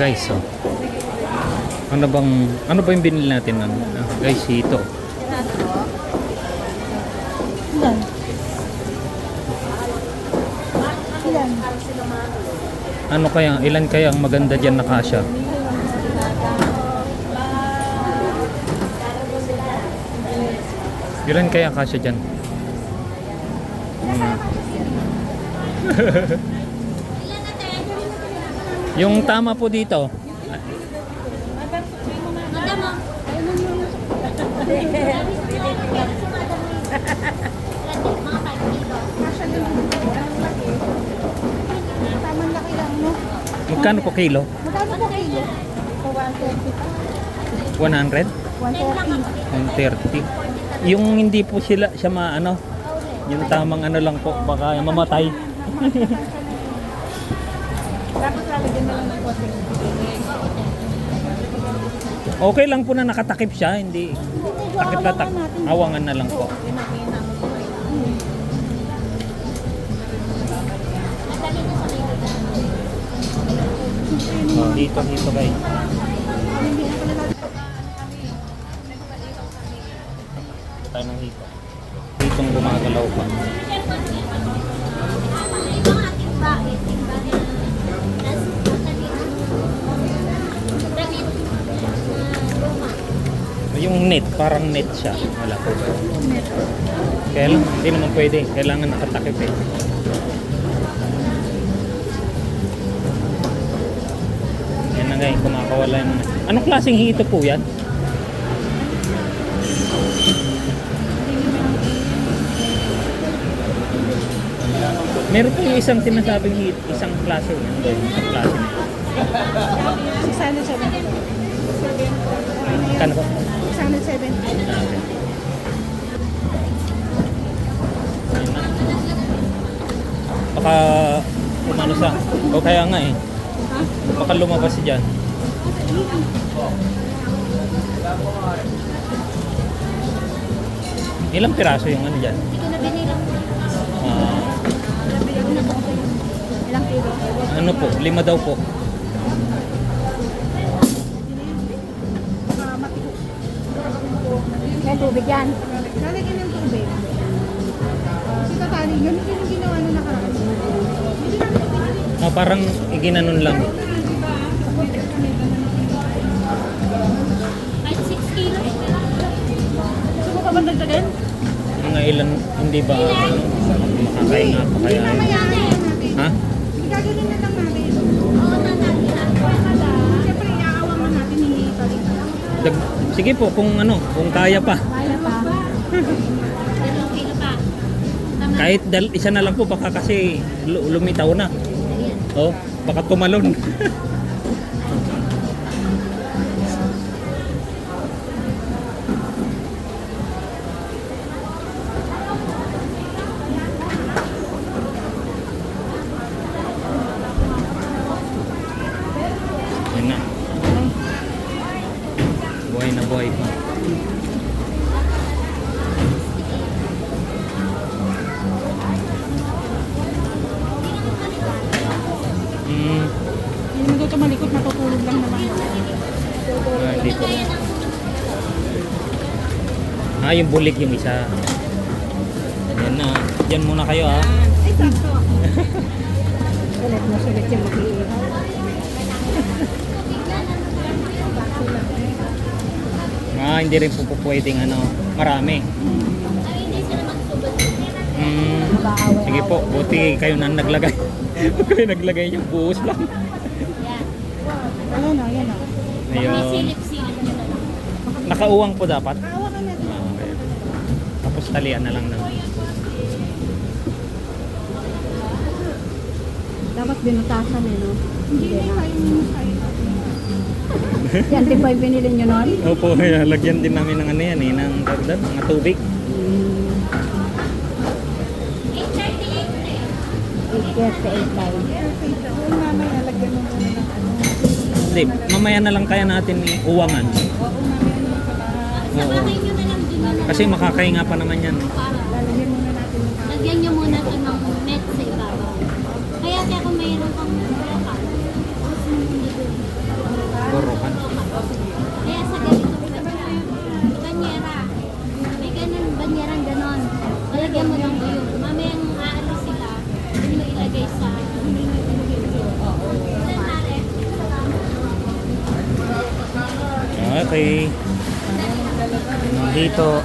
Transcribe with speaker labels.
Speaker 1: guys, oh. Ano bang, ano ba yung binili natin? Ano? Ah, guys, ito.
Speaker 2: Ilan? Ilan?
Speaker 1: Ano kaya, ilan kaya ang maganda dyan na kasya? Ilan kaya kasya dyan? yung tama po dito, magkano po kilo?
Speaker 2: Magkano po kilo? So, 120 pa?
Speaker 1: 100?
Speaker 2: 130.
Speaker 1: 130. Yung hindi po sila siya maano, yung tamang ano lang po, baka mamatay.
Speaker 2: Tapos lalagyan na lang ng konting
Speaker 1: Okay lang po na nakatakip siya, hindi takip na tak awangan na lang po. Oh, dito dito guys. Tayo ng hito. Hitong gumagalaw pa. Net, parang net siya. Wala po ba? Kaya hindi naman pwede. Kailangan nakatakip eh. Yan na guys, kumakawala yung mga... Anong klaseng hito po yan? Meron po yung isang sinasabing hit, isang klase yan doon, isang klase na.
Speaker 2: 670.
Speaker 1: Kano po?
Speaker 2: 670.
Speaker 1: Ayun na. Baka umano sa, o kaya nga eh, baka lumabas siya dyan. Ilang piraso yung ano dyan? Ah,
Speaker 2: Ilang kilo?
Speaker 1: ano po, lima daw po.
Speaker 2: May tubig yan. Lalagyan ng tubig. Si Tatali, ganun din yung ginawa na nakaraan. Hindi.
Speaker 1: Ah, parang iginanon lang.
Speaker 2: Gusto mo ka ba dagdagan?
Speaker 1: Mga ilan, hindi ba pa kaya?
Speaker 2: Mamaya na yan natin.
Speaker 1: Ha?
Speaker 2: Gagawin na lang
Speaker 1: sige po, kung ano, kung kaya pa.
Speaker 2: Kaya pa.
Speaker 1: Kahit dal- isa na lang po, baka kasi lu- lumitaw na. Oh, baka tumalon. Buhay pa. Mm,
Speaker 2: Hindi mo dito malikot, matutulog lang naman.
Speaker 1: ah, hindi. Ah, yung bulig yung isa. Yan na. Diyan muna kayo ah.
Speaker 2: Ay, sakto. Sulit na sulit yung mag-iiwan.
Speaker 1: Ah, hindi rin po po pwedeng ano, marami. Mm, sige po, buti kayo na naglagay. kayo naglagay yung buhos lang.
Speaker 2: Ayan o, ayan o.
Speaker 1: Ayun. Nakauwang po dapat.
Speaker 2: Hawakan natin.
Speaker 1: Ah, okay. Tapos talian na lang ng
Speaker 2: Dapat binutasan eh, no? Hindi na kayo minusay. Yan, di ba binili nyo nun?
Speaker 1: Opo, kaya lagyan din namin ng ano yan eh, ng dagdag, mga tubig.
Speaker 2: Mamaya, lagyan mo muna ng ano.
Speaker 1: Hindi, mamaya na lang kaya natin uwangan.
Speaker 2: Oo, mamaya sa bahay.
Speaker 1: Oo. Kasi makakainga pa naman yan.
Speaker 2: Lalagyan
Speaker 3: mo ilagay sa...
Speaker 1: Okay. Dito,